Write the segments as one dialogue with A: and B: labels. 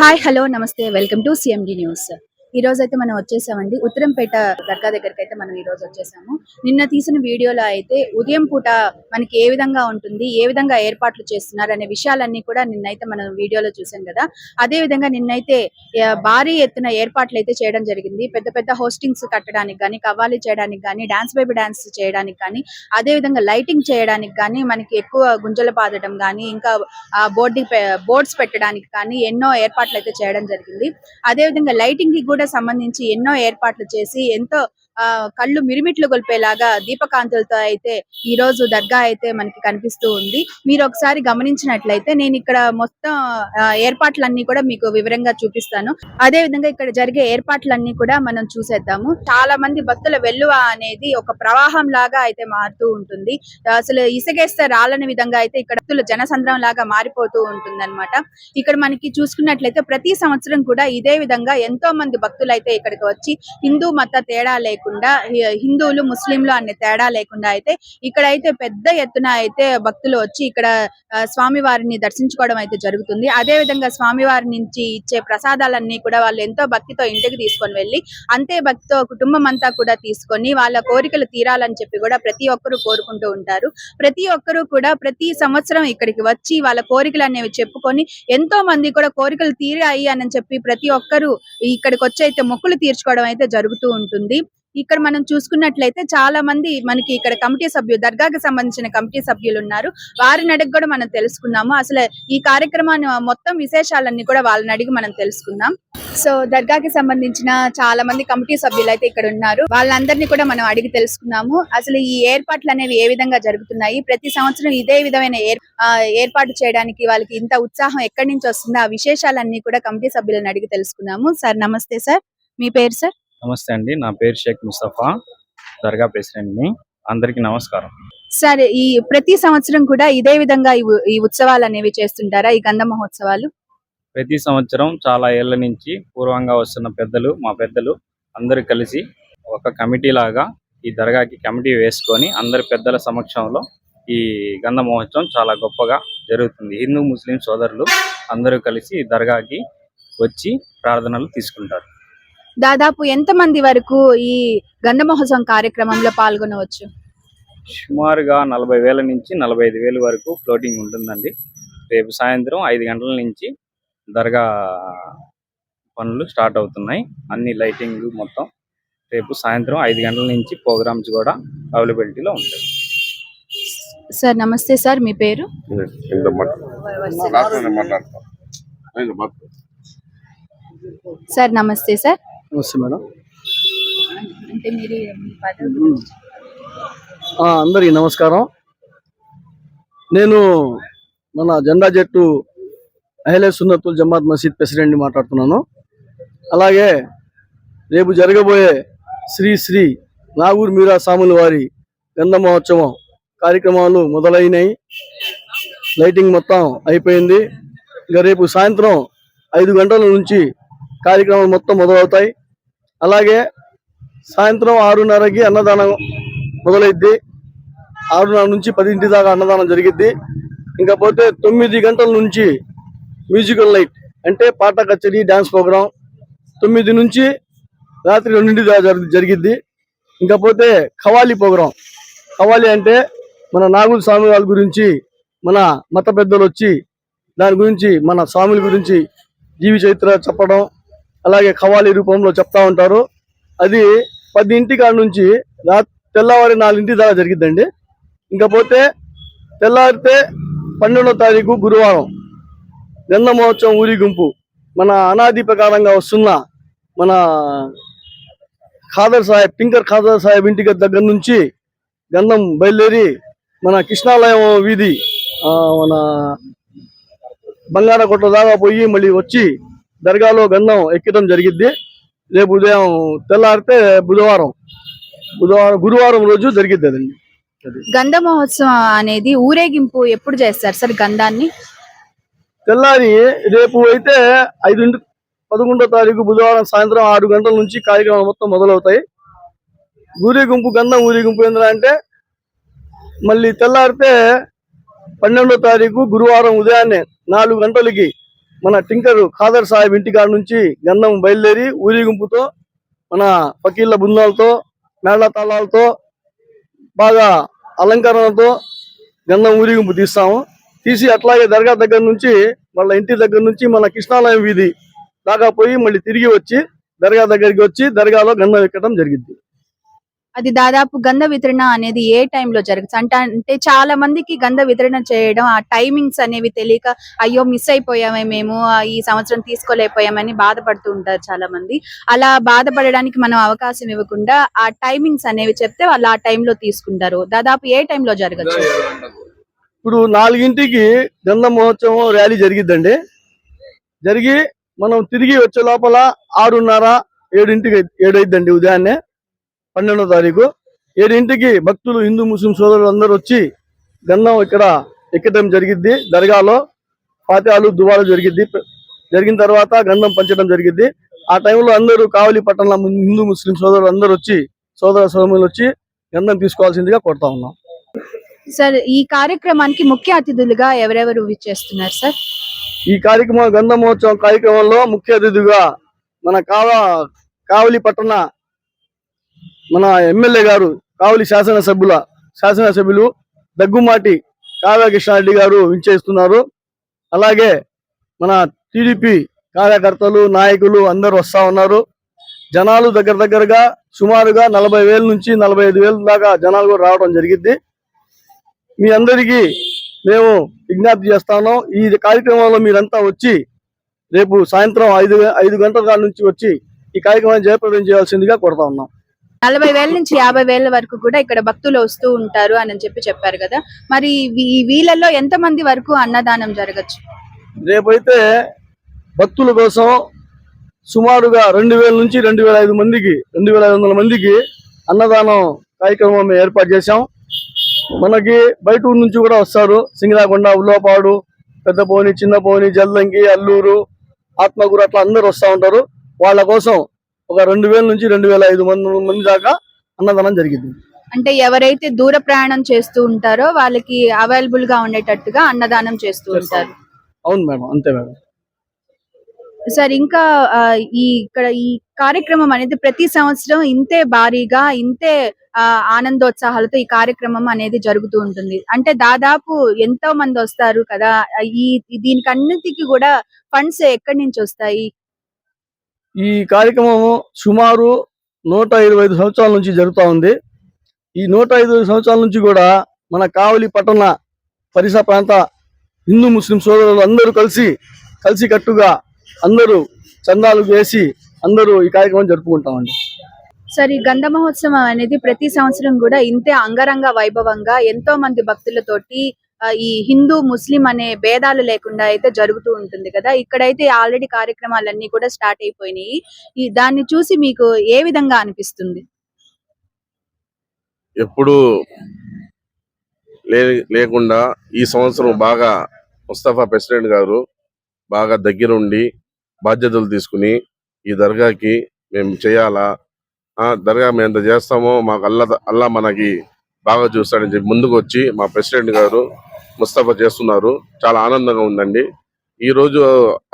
A: Hi hello namaste welcome to CMD news ఈ రోజు అయితే మనం వచ్చేసామండి. ఉత్తరంపేట దర్గా దగ్గరికి అయితే మనం ఈ రోజు వచ్చేసాము. నిన్న తీసిన వీడియోలో అయితే ఉదయం పూట మనకి ఏ విధంగా ఉంటుంది ఏ విధంగా ఏర్పాట్లు చేస్తున్నారు అనే విషయాలన్నీ కూడా నిన్నైతే మనం వీడియోలో చూసాం కదా. అదే విధంగా నిన్నైతే భారీ ఎత్తున ఏర్పాట్లు అయితే చేయడం జరిగింది. పెద్ద పెద్ద హోస్టింగ్స్ కట్టడానికి కానీ కవ్వాలి చేయడానికి కానీ డాన్స్ బేబీ డాన్స్ చేయడానికి కానీ అదే విధంగా లైటింగ్ చేయడానికి కానీ మనకి ఎక్కువ గుంజలు పాదడం కానీ ఇంకా ఆ బోర్డు బోర్డ్స్ పెట్టడానికి కానీ ఎన్నో ఏర్పాట్లు అయితే చేయడం జరిగింది. అదే విధంగా లైటింగ్కి కూడా సంబంధించి ఎన్నో ఏర్పాట్లు చేసి ఎంతో ఆ కళ్ళు మిరిమిట్లు గొలిపేలాగా దీపకాంతులతో అయితే ఈ రోజు దర్గా అయితే మనకి కనిపిస్తూ ఉంది. మీరు ఒకసారి గమనించినట్లయితే నేను ఇక్కడ మొత్తం ఆ, ఏర్పాట్లన్నీ కూడా మీకు వివరంగా చూపిస్తాను. అదే విధంగా ఇక్కడ జరిగే ఏర్పాట్లన్నీ కూడా మనం చూసేద్దాము. చాలా మంది భక్తుల వెల్లువ అనేది ఒక ప్రవాహం లాగా అయితే మారుతూ ఉంటుంది. అసలు ఇసుగేస్తే రాలని విధంగా అయితే ఇక్కడ భక్తుల జనసంద్రం లాగా మారిపోతూ ఉంటుంది ఇక్కడ మనకి చూసుకున్నట్లయితే ప్రతి సంవత్సరం కూడా ఇదే విధంగా ఎంతో మంది భక్తులు అయితే ఇక్కడికి వచ్చి హిందూ మత తేడా లేకుండా లేకుండా హిందువులు ముస్లింలు అనే తేడా లేకుండా అయితే ఇక్కడైతే పెద్ద ఎత్తున అయితే భక్తులు వచ్చి ఇక్కడ స్వామివారిని స్వామి వారిని దర్శించుకోవడం అయితే జరుగుతుంది. అదే విధంగా స్వామి వారి నుంచి ఇచ్చే ప్రసాదాలన్నీ కూడా వాళ్ళు ఎంతో భక్తితో ఇంటికి తీసుకొని వెళ్ళి అంతే భక్తితో కుటుంబం అంతా కూడా తీసుకొని వాళ్ళ కోరికలు తీరాలని చెప్పి కూడా ప్రతి ఒక్కరూ కోరుకుంటూ ఉంటారు. ప్రతి ఒక్కరూ కూడా ప్రతి సంవత్సరం ఇక్కడికి వచ్చి వాళ్ళ కోరికలు అనేవి చెప్పుకొని ఎంతో మంది కూడా కోరికలు తీరాయి అని చెప్పి ప్రతి ఒక్కరూ ఇక్కడికి వచ్చి అయితే మొక్కులు తీర్చుకోవడం అయితే జరుగుతూ ఉంటుంది. ఇక్కడ మనం చూసుకున్నట్లయితే చాలా మంది మనకి ఇక్కడ కమిటీ సభ్యులు దర్గాకి సంబంధించిన కమిటీ సభ్యులు ఉన్నారు. వారిని అడిగి కూడా మనం తెలుసుకున్నాము. అసలు ఈ కార్యక్రమాన్ని మొత్తం విశేషాలన్నీ కూడా వాళ్ళని అడిగి మనం తెలుసుకుందాం. సో దర్గాకి సంబంధించిన చాలా మంది కమిటీ సభ్యులు అయితే ఇక్కడ ఉన్నారు. వాళ్ళందరినీ కూడా మనం అడిగి తెలుసుకున్నాము. అసలు ఈ ఏర్పాట్లు అనేవి ఏ విధంగా జరుగుతున్నాయి? ప్రతి సంవత్సరం ఇదే విధమైన ఏర్- ఏర్పాటు చేయడానికి వాళ్ళకి ఇంత ఉత్సాహం ఎక్కడి నుంచి వస్తుందో ఆ విశేషాలన్నీ కూడా కమిటీ సభ్యులను అడిగి తెలుసుకున్నాము. సార్ నమస్తే సార్. మీ పేరు సార్?
B: నమస్తే అండి. నా పేరు షేక్ ముస్తఫా. దర్గా ప్రెసిడెంట్ని అందరికి నమస్కారం.
A: సార్ ఈ ప్రతి సంవత్సరం కూడా ఇదే విధంగా ఈ ఉత్సవాలు అనేవి చేస్తుంటారా? ఈ గంధ మహోత్సవాలు?
B: ప్రతి సంవత్సరం చాలా ఏళ్ళ నుంచి పూర్వంగా వస్తున్న పెద్దలు మా పెద్దలు అందరూ కలిసి ఒక కమిటీ లాగా ఈ దర్గాకి కమిటీ వేసుకొని అందరి పెద్దల సమక్షంలో ఈ గంధ మహోత్సవం చాలా గొప్పగా జరుగుతుంది. హిందూ ముస్లిం సోదరులు అందరూ కలిసి ఈ దర్గాకి వచ్చి ప్రార్థనలు తీసుకుంటారు.
A: దాదాపు ఎంత మంది వరకు ఈ గంధ మహోత్సవం కార్యక్రమంలో పాల్గొనవచ్చు?
B: సుమారుగా నలభై వేల నుంచి నలభై ఐదు వేల వరకు ఫ్లోటింగ్ ఉంటుందండి. రేపు సాయంత్రం ఐదు గంటల నుంచి దర్గా పనులు స్టార్ట్ అవుతున్నాయి. అన్ని లైటింగ్ మొత్తం రేపు సాయంత్రం ఐదు గంటల నుంచి ప్రోగ్రామ్స్ కూడా అవైలబిలిటీలో ఉంటాయి.
A: సార్ నమస్తే సార్ మీ పేరు? సార్ నమస్తే సార్.
C: నమస్తే మేడం. అందరికీ నమస్కారం. నేను మన జెండా జట్టు అహ్లే సున్నతుల్ జమాత్ మసీద్ ప్రెసిడెంట్ని మాట్లాడుతున్నాను. అలాగే రేపు జరగబోయే శ్రీ శ్రీ నాగూర్ మీరా సాముల వారి గంధ మహోత్సవం కార్యక్రమాలు మొదలైనాయి లైటింగ్ మొత్తం అయిపోయింది. ఇక రేపు సాయంత్రం ఐదు గంటల నుంచి కార్యక్రమాలు మొత్తం మొదలవుతాయి. అలాగే సాయంత్రం ఆరున్నరకి అన్నదానం మొదలైద్ది. ఆరున్నర నుంచి పదింటి దాకా అన్నదానం జరిగిద్ది. ఇంకా పోతే తొమ్మిది గంటల నుంచి మ్యూజికల్ నైట్ అంటే పాట కచేరీ డ్యాన్స్ ప్రోగ్రాం తొమ్మిది నుంచి రాత్రి రెండింటి దాకా జరిగిద్ది. ఇంకా పోతే ప్రోగ్రాం. ఖవాలీ అంటే మన నాగుల స్వామి వాళ్ళ గురించి మన మత పెద్దలు వచ్చి దాని గురించి మన స్వాముల గురించి జీవి చరిత్ర చెప్పడం అలాగే ఖవాలీ రూపంలో చెప్తా ఉంటారు. అది పది కాడ నుంచి రాత్రి తెల్లవారి నాలుగింటి దాకా జరిగిద్దండి. ఇంకా పోతే తెల్లారితే పన్నెండో తారీఖు గురువారం. గంధ మహోత్సవం ఊరిగింపు మన అనాది ప్రకారంగా వస్తున్న మన ఖాదర్ సాహెబ్ టింకర్ ఖాదర్ సాహెబ్ ఇంటికి దగ్గర నుంచి గంధం బయలుదేరి మన కృష్ణాలయం వీధి మన బంగారకొట్ట దాకా పోయి మళ్ళీ వచ్చి దర్గాలో గంధం ఎక్కడం జరిగిద్ది. రేపు ఉదయం తెల్లారితే బుధవారం. బుధవారం గురువారం రోజు జరిగిద్ది అదండి అది.
A: గంధ మహోత్సవం అనేది ఊరేగింపు ఎప్పుడు చేస్తారు సార్ గంధాన్ని?
C: తెల్లారి రేపు అయితే ఐదు పదకొండో తారీఖు బుధవారం సాయంత్రం ఆరు గంటల నుంచి కార్యక్రమాలు మొత్తం మొదలవుతాయి. ఊరేగింపు గంధం ఊరేగింపు ఏంటంటే మళ్ళీ తెల్లారితే పన్నెండో తారీఖు గురువారం ఉదయాన్నే నాలుగు గంటలకి మన టింకర్ ఖాదర్ సాహెబ్ ఇంటికాడ నుంచి గంధం బయలుదేరి ఊరేగింపుతో మన పకీళ్ళ బృందాలతో మేళ తాళాలతో బాగా అలంకరణతో గంధం ఊరేగింపు తీస్తాము. తీసి అట్లాగే దర్గా దగ్గర నుంచి వాళ్ళ ఇంటి దగ్గర నుంచి మన కృష్ణాలయం వీధి దాకా పోయి మళ్ళీ తిరిగి వచ్చి దర్గా దగ్గరికి వచ్చి దర్గాలో గంధం ఎక్కడం జరిగింది.
A: అది దాదాపు గంధ వితరణ అనేది ఏ టైంలో జరగచ్చు అంటే అంటే చాలా మందికి గంధ వితరణ చేయడం ఆ టైమింగ్స్ అనేవి తెలియక అయ్యో మిస్ అయిపోయామే మేము ఆ, ఈ సంవత్సరం తీసుకోలేకపోయామని బాధపడుతూ ఉంటారు చాలా మంది అలా బాధపడడానికి మనం అవకాశం ఇవ్వకుండా ఆ టైమింగ్స్ అనేవి చెప్తే వాళ్ళు ఆ టైంలో తీసుకుంటారు. దాదాపు ఏ టైంలో జరగచ్చు?
C: ఇప్పుడు నాలుగింటికి గంధ మహోత్సవం ర్యాలీ జరిగిద్దండి. జరిగి మనం తిరిగి వచ్చే లోపల ఆరున్నర ఏడింటికి ఏడైద్దండి ఉదయాన్నే. పన్నెండో తారీఖు. ఏడింటికి భక్తులు హిందూ ముస్లిం సోదరులు అందరూ వచ్చి గంధం ఇక్కడ ఎక్కడం జరిగిద్ది. దర్గాలో ఫాతిహాలు దువాలు జరిగిద్ది. జరిగిన తర్వాత గంధం పంచడం జరిగిద్ది. ఆ టైంలో అందరూ కావలి పట్టణంలో హిందూ ముస్లిం సోదరులు అందరూ వచ్చి సోదర సోదరులు వచ్చి గంధం తీసుకోవాల్సిందిగా కోరుతా ఉన్నాం.
A: సార్ ఈ కార్యక్రమానికి ముఖ్య అతిథులుగా ఎవరెవరు విచ్చేస్తున్నారు సార్?
C: ఈ కార్యక్రమం గంధ మహోత్సవం కార్యక్రమంలో ముఖ్య అతిథిగా మన కావ కావలి పట్టణ మన ఎమ్మెల్యే గారు కావలి శాసనసభ్యుల శాసనసభ్యులు దగ్గుమాటి కావ్యకృష్ణారెడ్డి గారు వించేస్తున్నారు అలాగే మన టీడీపీ కార్యకర్తలు నాయకులు అందరూ వస్తా ఉన్నారు. జనాలు దగ్గర దగ్గరగా సుమారుగా నలభై వేల నుంచి నలభై ఐదు వేల దాకా జనాలు కూడా రావడం జరిగింది. మీ అందరికీ మేము విజ్ఞప్తి చేస్తాను. ఈ కార్యక్రమంలో మీరంతా వచ్చి రేపు సాయంత్రం ఐదు ఐదు గంటల నుంచి వచ్చి ఈ కార్యక్రమాన్ని జయప్రదం చేయాల్సిందిగా కోరుతా ఉన్నాం.
A: నలభై వేల నుంచి యాభై వేల వరకు కూడా ఇక్కడ భక్తులు వస్తూ ఉంటారు అని చెప్పి చెప్పారు కదా. మరి వీ- వీళ్ళల్లో ఎంత మంది వరకు అన్నదానం జరగచ్చు?
C: రేపైతే భక్తుల కోసం సుమారుగా రెండు వేల నుంచి రెండు వేల ఐదు మందికి రెండు వేల ఐదు వందల మందికి అన్నదానం కార్యక్రమం మేము ఏర్పాటు చేశాం. మనకి బయట ఊరు నుంచి కూడా వస్తారు. సింగరాకొండ ఉల్లోపాడు పెద్ద చిన్నపోని చిన్న అల్లూరు ఆత్మకూరు అట్లా అందరు వస్తూ ఉంటారు. వాళ్ళ కోసం ఒక రెండు వేల నుంచి రెండు వేల ఐదు మంది మంది దాకా అన్నదానం జరిగింది.
A: అంటే ఎవరైతే దూర ప్రయాణం చేస్తూ ఉంటారో వాళ్ళకి అవైలబుల్గా ఉండేటట్టుగా అన్నదానం చేస్తూ ఉంటారు.
C: అవును మేడం అంతే మేడం.
A: సార్ ఇంకా ఈ ఇక్కడ ఈ కార్యక్రమం అనేది ప్రతి సంవత్సరం ఇంతే భారీగా ఇంతే ఆనందోత్సాహాలతో ఈ కార్యక్రమం అనేది జరుగుతూ ఉంటుంది. అంటే దాదాపు ఎంతో మంది వస్తారు కదా. ఈ దీనికి అన్నిటికీ కూడా ఫండ్స్ ఎక్కడి నుంచి వస్తాయి?
C: ఈ కార్యక్రమం సుమారు నూట ఇరవై ఐదు సంవత్సరాల నుంచి జరుగుతూ ఉంది. ఈ నూట ఐదు సంవత్సరాల నుంచి కూడా మన కావలి పట్టణ పరిసర ప్రాంత హిందూ ముస్లిం సోదరులు అందరూ కలిసి కలిసి కట్టుగా అందరూ చందాలు వేసి అందరూ ఈ కార్యక్రమం జరుపుకుంటామండి.
A: సార్ ఈ గంధ మహోత్సవం అనేది ప్రతి సంవత్సరం కూడా ఇంతే అంగరంగ వైభవంగా ఎంతో మంది భక్తులతోటి ఈ హిందూ ముస్లిం అనే భేదాలు లేకుండా అయితే జరుగుతూ ఉంటుంది కదా. ఇక్కడైతే ఆల్రెడీ కార్యక్రమాలన్నీ కూడా స్టార్ట్ అయిపోయినాయి. ఈ దాన్ని చూసి మీకు ఏ విధంగా అనిపిస్తుంది?
D: ఎప్పుడు లేకుండా ఈ సంవత్సరం బాగా ముస్తఫా ప్రెసిడెంట్ గారు బాగా దగ్గరుండి బాధ్యతలు తీసుకుని ఈ దర్గాకి మేము చేయాలా? ఆ దర్గా మేము ఎంత చేస్తామో మాకు అల్లా అల్లా మనకి బాగా చూస్తాడని చెప్పి ముందుకు వచ్చి మా ప్రెసిడెంట్ గారు ముస్తఫా చేస్తున్నారు. చాలా ఆనందంగా ఉందండి. ఈ రోజు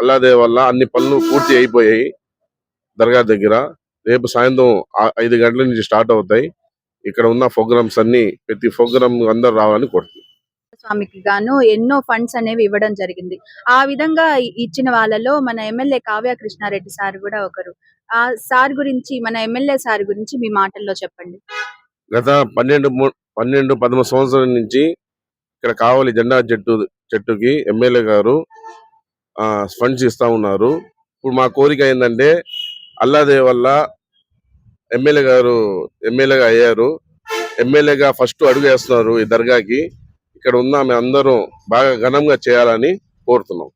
D: అల్లాదే వల్ల అన్ని పనులు పూర్తి అయిపోయాయి దర్గా దగ్గర. రేపు సాయంత్రం ఐదు గంటల నుంచి స్టార్ట్ అవుతాయి. ఇక్కడ ఉన్న ప్రోగ్రామ్స్ అన్ని ప్రతి ప్రోగ్రామ్ అందరు రావాలని కోరుతుంది.
A: స్వామికి గాను ఎన్నో ఫండ్స్ అనేవి ఇవ్వడం జరిగింది. ఆ విధంగా ఇచ్చిన వాళ్ళలో మన ఎమ్మెల్యే కావ్య కృష్ణారెడ్డి సార్ కూడా ఒకరు. ఆ సార్ గురించి మన ఎమ్మెల్యే సార్ గురించి మీ మాటల్లో చెప్పండి.
D: గత పన్నెండు పన్నెండు పదమూడు సంవత్సరాల నుంచి ఇక్కడ కావలి జెండా చెట్టు చెట్టుకి ఎమ్మెల్యే గారు ఫండ్స్ ఇస్తా ఉన్నారు. ఇప్పుడు మా కోరిక ఏంటంటే అల్లాదే వల్ల ఎమ్మెల్యే గారు ఎమ్మెల్యేగా అయ్యారు. ఎమ్మెల్యేగా ఫస్ట్ అడుగు వేస్తున్నారు ఈ దర్గాకి. ఇక్కడ ఉన్న మేము అందరం బాగా ఘనంగా చేయాలని కోరుతున్నాం.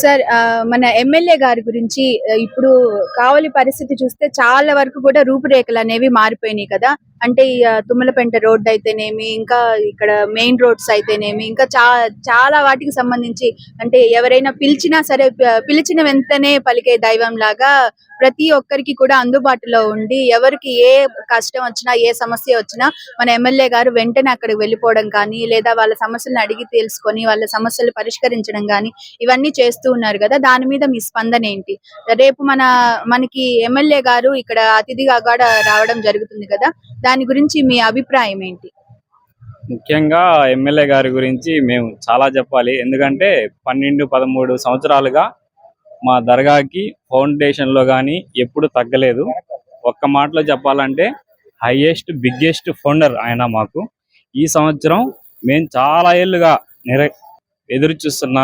A: సార్ ఆ, మన ఎమ్మెల్యే గారి గురించి ఇప్పుడు కావలి పరిస్థితి చూస్తే చాలా వరకు కూడా రూపురేఖలు అనేవి మారిపోయినాయి కదా. అంటే ఈ, తుమ్మలపెంట రోడ్ అయితేనేమి ఇంకా ఇక్కడ మెయిన్ రోడ్స్ అయితేనేమి ఇంకా చా చాలా వాటికి సంబంధించి అంటే ఎవరైనా పిలిచినా సరే పిలిచిన వెంటనే పలికే దైవం లాగా ప్రతి ఒక్కరికి కూడా అందుబాటులో ఉండి ఎవరికి ఏ కష్టం వచ్చినా ఏ సమస్య వచ్చినా మన ఎమ్మెల్యే గారు వెంటనే అక్కడికి వెళ్ళిపోవడం కానీ లేదా వాళ్ళ సమస్యలను అడిగి తెలుసుకొని వాళ్ళ సమస్యలు పరిష్కరించడం కానీ ఇవన్నీ చేస్తూ ఉన్నారు కదా. దాని మీద మీ స్పందన ఏంటి? రేపు మన మనకి ఎమ్మెల్యే గారు ఇక్కడ అతిథిగా కూడా రావడం జరుగుతుంది కదా. దాని గురించి మీ అభిప్రాయం ఏంటి?
B: ముఖ్యంగా ఎమ్మెల్యే గారి గురించి మేము చాలా చెప్పాలి. ఎందుకంటే పన్నెండు పదమూడు సంవత్సరాలుగా మా దర్గాకి ఫౌండేషన్లో కానీ ఎప్పుడు తగ్గలేదు. ఒక్క మాటలో చెప్పాలంటే హైయెస్ట్ బిగ్గెస్ట్ ఫౌండర్ ఆయన మాకు. ఈ సంవత్సరం మేము చాలా ఏళ్ళుగా నిర ఎదురు చూస్తున్న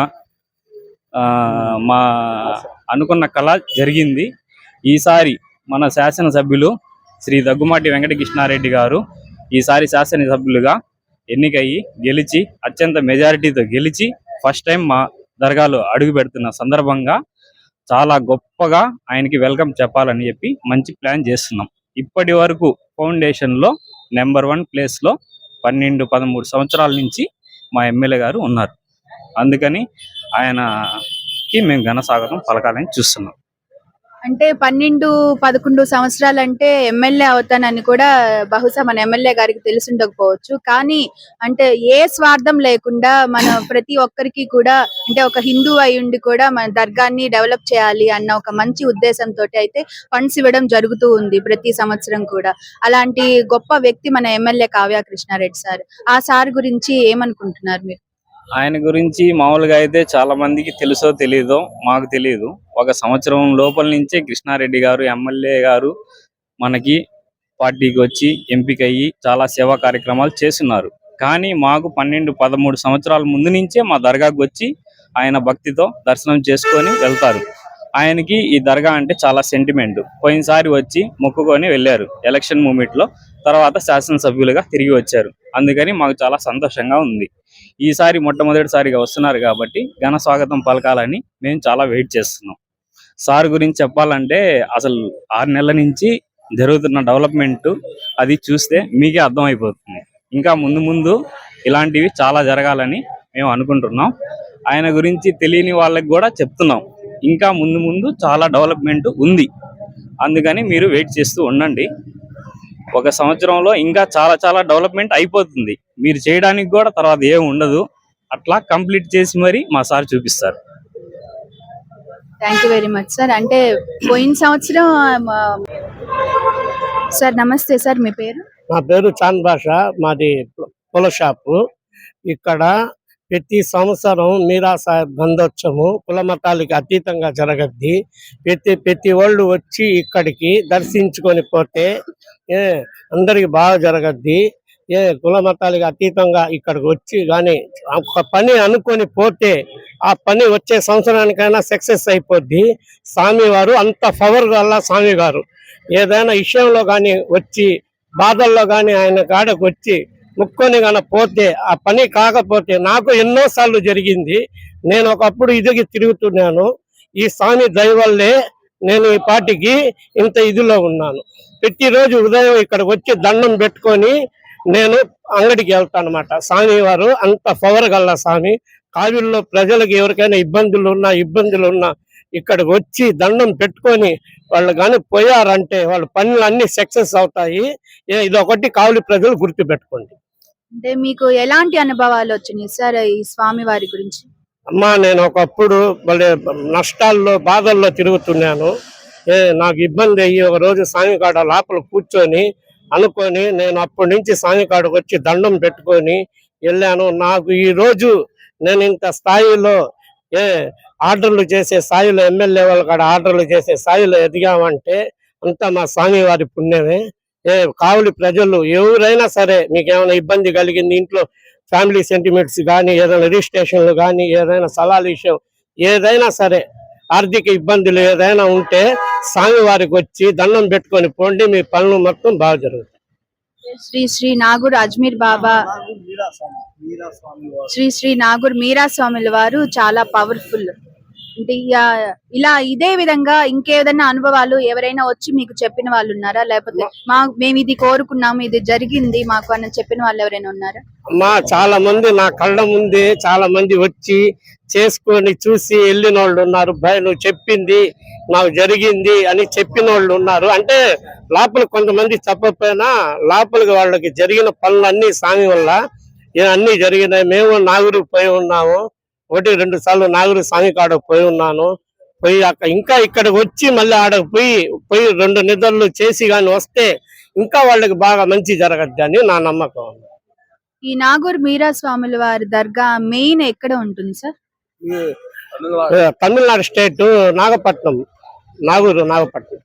B: ఆ, మా అనుకున్న కళ జరిగింది. ఈసారి మన శాసనసభ్యులు శ్రీ దగ్గుమాటి వెంకటకృష్ణారెడ్డి గారు ఈసారి శాసనసభ్యులుగా ఎన్నికయ్యి గెలిచి అత్యంత మెజారిటీతో గెలిచి ఫస్ట్ టైం మా దర్గాలో అడుగు పెడుతున్న సందర్భంగా చాలా గొప్పగా ఆయనకి వెల్కమ్ చెప్పాలని చెప్పి మంచి ప్లాన్ చేస్తున్నాం. ఇప్పటి వరకు ఫౌండేషన్లో నెంబర్ వన్ ప్లేస్లో పన్నెండు పదమూడు సంవత్సరాల నుంచి మా ఎమ్మెల్యే గారు ఉన్నారు. అందుకని ఆయనకి మేము ఘన స్వాగతం పలకాలని చూస్తున్నాం.
A: అంటే పన్నెండు పదకొండు సంవత్సరాలు అంటే ఎమ్మెల్యే అవుతానని కూడా బహుశా మన ఎమ్మెల్యే గారికి తెలిసి ఉండకపోవచ్చు కానీ అంటే ఏ స్వార్థం లేకుండా మన ప్రతి ఒక్కరికి కూడా అంటే ఒక హిందూ అయి ఉండి కూడా మన దర్గాన్ని డెవలప్ చేయాలి అన్న ఒక మంచి ఉద్దేశంతో అయితే ఫండ్స్ ఇవ్వడం జరుగుతూ ఉంది ప్రతి సంవత్సరం కూడా. అలాంటి గొప్ప వ్యక్తి మన ఎమ్మెల్యే కావ్య కృష్ణారెడ్డి సార్. ఆ సార్ గురించి ఏమనుకుంటున్నారు మీరు?
B: ఆయన గురించి మామూలుగా అయితే చాలా మందికి తెలుసో తెలియదో మాకు తెలియదు ఒక సంవత్సరం లోపల నుంచే కృష్ణారెడ్డి గారు ఎమ్మెల్యే గారు మనకి పార్టీకి వచ్చి ఎంపికయ్యి చాలా సేవా కార్యక్రమాలు చేస్తున్నారు. కానీ మాకు పన్నెండు పదమూడు సంవత్సరాల ముందు నుంచే మా దర్గాకు వచ్చి ఆయన భక్తితో దర్శనం చేసుకొని వెళ్తారు. ఆయనకి ఈ దర్గా అంటే చాలా సెంటిమెంట్. పోయినసారి వచ్చి మొక్కుకొని వెళ్ళారు. ఎలక్షన్ మూమెంట్లో తర్వాత శాసనసభ్యులుగా తిరిగి వచ్చారు. అందుకని మాకు చాలా సంతోషంగా ఉంది. ఈసారి మొట్టమొదటిసారిగా వస్తున్నారు కాబట్టి ఘన స్వాగతం పలకాలని మేము చాలా వెయిట్ చేస్తున్నాం. సార్ గురించి చెప్పాలంటే అసలు ఆరు నెలల నుంచి జరుగుతున్న డెవలప్మెంట్ అది చూస్తే మీకే అర్థమైపోతుంది. ఇంకా ముందు ముందు ఇలాంటివి చాలా జరగాలని మేము అనుకుంటున్నాం. ఆయన గురించి తెలియని వాళ్ళకి కూడా చెప్తున్నాం. ఇంకా ముందు ముందు చాలా డెవలప్మెంట్ ఉంది. అందుకని మీరు వెయిట్ చేస్తూ ఉండండి. ఒక సంవత్సరంలో ఇంకా చాలా చాలా డెవలప్మెంట్ అయిపోతుంది. మీరు చేయడానికి కూడా తర్వాత ఏం ఉండదు. అట్లా కంప్లీట్ చేసి మరి మా సార్ చూపిస్తారు.
A: Thank you very much sir అంటే పోయిన సంవత్సరం సార్ నమస్తే సార్ మీ పేరు?
E: నా పేరు చాంద్ భాష మాది పూల షాపు. ఇక్కడ ప్రతి సంవత్సరం మీరా సాహెబ్ బంధోత్సవం కుల మతాలకి అతీతంగా జరగద్ది. ప్రతి ప్రతి వాళ్ళు వచ్చి ఇక్కడికి దర్శించుకొని పోతే ఏ అందరికి బాగా జరగద్ది. ఏ కుల మతాలకి అతీతంగా ఇక్కడికి వచ్చి కానీ ఒక పని అనుకొని పోతే ఆ పని వచ్చే సంవత్సరానికైనా సక్సెస్ అయిపోద్ది. స్వామివారు అంత పవర్ గల స్వామి గారు ఏదైనా విషయంలో కానీ వచ్చి బాధల్లో కానీ ఆయన కాడకు వచ్చి ముక్కొని కన పోతే ఆ పని కాకపోతే నాకు ఎన్నోసార్లు జరిగింది. నేను ఒకప్పుడు ఇదిగి తిరుగుతున్నాను. ఈ స్వామి దయవల్లే నేను ఈ పార్టీకి ఇంత ఇదిలో ఉన్నాను. ప్రతిరోజు ఉదయం ఇక్కడికి వచ్చి దండం పెట్టుకొని నేను అంగడికి వెళ్తాను అనమాట స్వామి వారు అంత పవర్ గల్ల స్వామి. కావిల్లో ప్రజలకు ఎవరికైనా ఇబ్బందులు ఉన్నా ఇబ్బందులు ఉన్నా ఇక్కడికి వచ్చి దండం పెట్టుకొని వాళ్ళు కానీ పోయారంటే వాళ్ళ పనులు అన్ని సక్సెస్ అవుతాయి. ఇదొకటి ఇది ఒకటి కావులి ప్రజలు గుర్తు పెట్టుకోండి
A: అంటే మీకు ఎలాంటి అనుభవాలు వచ్చినాయి సార్ ఈ స్వామి వారి గురించి?
E: అమ్మా నేను ఒకప్పుడు మళ్ళీ నష్టాల్లో బాధల్లో తిరుగుతున్నాను. ఏ నాకు ఇబ్బంది అయ్యి ఒక రోజు స్వామి కాడ లోపల కూర్చొని అనుకొని నేను అప్పటి నుంచి స్వామి కాడకు వచ్చి దండం పెట్టుకొని వెళ్ళాను. నాకు ఈ రోజు నేను ఇంత స్థాయిలో ఏ ఆర్డర్లు చేసే స్థాయిలో ఎమ్మెల్యే వాళ్ళ కాడ ఆర్డర్లు చేసే స్థాయిలో ఎదిగామంటే అంతా మా స్వామి వారి పుణ్యమే. ఏ కావులి ప్రజలు ఎవరైనా సరే మీకు ఏమైనా ఇబ్బంది కలిగింది ఇంట్లో ఫ్యామిలీ సెంటిమెంట్స్ కానీ ఏదైనా రిజిస్ట్రేషన్లు కానీ ఏదైనా స్థలాల విషయం ఏదైనా సరే ఆర్థిక ఇబ్బందులు ఏదైనా ఉంటే స్వామి వారికి వచ్చి దండం పెట్టుకొని పోండి మీ పనులు మొత్తం బాగా జరుగుతాయి.
A: శ్రీ శ్రీ నాగూర్ అజ్మీర్ బాబా శ్రీ శ్రీ నాగూర్ మీరా స్వాముల వారు చాలా పవర్ఫుల్ అంటే ఇలా ఇదే విధంగా ఇంకేదైనా అనుభవాలు ఎవరైనా వచ్చి మీకు చెప్పిన వాళ్ళు ఉన్నారా? లేకపోతే మా మేము ఇది కోరుకున్నాము ఇది జరిగింది మాకు అని చెప్పిన వాళ్ళు ఎవరైనా ఉన్నారా?
E: మా చాలా మంది నా కళ్ళ ముందే చాలా మంది వచ్చి చేసుకొని చూసి వెళ్ళిన వాళ్ళు ఉన్నారు. భయ నువ్వు చెప్పింది నాకు జరిగింది అని చెప్పిన వాళ్ళు ఉన్నారు. అంటే లోపల కొంతమంది చెప్పకపోయినా లోపలికి వాళ్ళకి జరిగిన పనులన్నీ స్వామి వల్ల అన్ని జరిగినాయి. మేము నాగురు పోయి ఉన్నాము. ఒకటి రెండు సార్లు నాగురు స్వామి కాడకు పోయి ఉన్నాను. పోయి అక్కడ ఇంకా ఇక్కడికి వచ్చి మళ్ళీ ఆడకు పోయి పోయి రెండు నిద్రలు చేసి కానీ వస్తే ఇంకా వాళ్ళకి బాగా మంచి జరగద్ది అని నా నమ్మకం.
A: ఈ నాగూర్ మీరా స్వాముల వారి దర్గా మెయిన్ ఎక్కడ ఉంటుంది సార్?
E: తమిళనాడు స్టేట్ నాగపట్నం నాగూరు నాగపట్నం.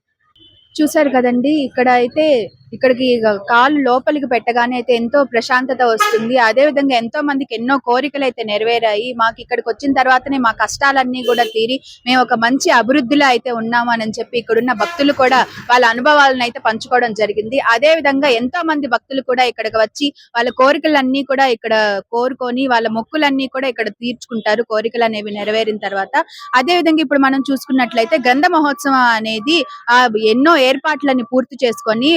A: చూసారు కదండి ఇక్కడ అయితే ఇక్కడికి కాలు లోపలికి పెట్టగానే అయితే ఎంతో ప్రశాంతత వస్తుంది. అదే విధంగా ఎంతో మందికి ఎన్నో కోరికలు అయితే నెరవేరాయి. మాకు ఇక్కడికి వచ్చిన తర్వాతనే మా కష్టాలన్నీ కూడా తీరి మేము ఒక మంచి అభివృద్ధిలో అయితే ఉన్నాము అని చెప్పి ఇక్కడున్న భక్తులు కూడా వాళ్ళ అనుభవాలను అయితే పంచుకోవడం జరిగింది. అదే విధంగా ఎంతో మంది భక్తులు కూడా ఇక్కడికి వచ్చి వాళ్ళ కోరికలన్నీ కూడా ఇక్కడ కోరుకొని వాళ్ళ మొక్కులన్నీ కూడా ఇక్కడ తీర్చుకుంటారు. కోరికలు అనేవి నెరవేరిన తర్వాత. అదే విధంగా ఇప్పుడు మనం చూసుకున్నట్లయితే గంధ మహోత్సవం అనేది ఆ ఎన్నో ఏర్పాట్లని పూర్తి చేసుకొని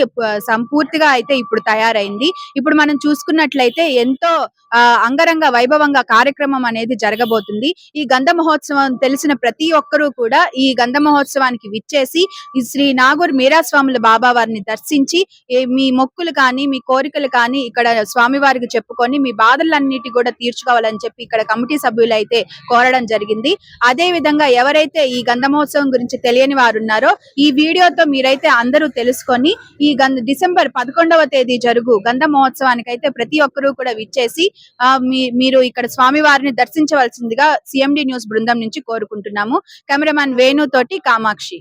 A: సంపూర్తిగా అయితే ఇప్పుడు తయారైంది. ఇప్పుడు మనం చూసుకున్నట్లయితే ఎంతో ఆ, అంగరంగ వైభవంగా కార్యక్రమం అనేది జరగబోతుంది. ఈ గంధ మహోత్సవం తెలిసిన ప్రతి ఒక్కరూ కూడా ఈ గంధ మహోత్సవానికి విచ్చేసి ఈ శ్రీ నాగూర్ మీరాస్వాముల బాబా వారిని దర్శించి మీ మొక్కులు కానీ మీ కోరికలు కానీ ఇక్కడ స్వామి వారికి చెప్పుకొని మీ బాధలన్నిటి కూడా తీర్చుకోవాలని చెప్పి ఇక్కడ కమిటీ సభ్యులు అయితే కోరడం జరిగింది. అదే విధంగా ఎవరైతే ఈ గంధ మహోత్సవం గురించి తెలియని వారు ఉన్నారో ఈ వీడియోతో మీరైతే అందరూ తెలుసుకొని ఈ గంధ డిసెంబర్ పదకొండవ తేదీ జరుగు గంధ మహోత్సవానికి అయితే ప్రతి ఒక్కరూ కూడా విచ్చేసి మీరు ఇక్కడ స్వామి వారిని దర్శించవలసిందిగా సిఎండి న్యూస్ బృందం నుంచి కోరుకుంటున్నాము. కెమెరామ్యాన్ వేణు తోటి కామాక్షి.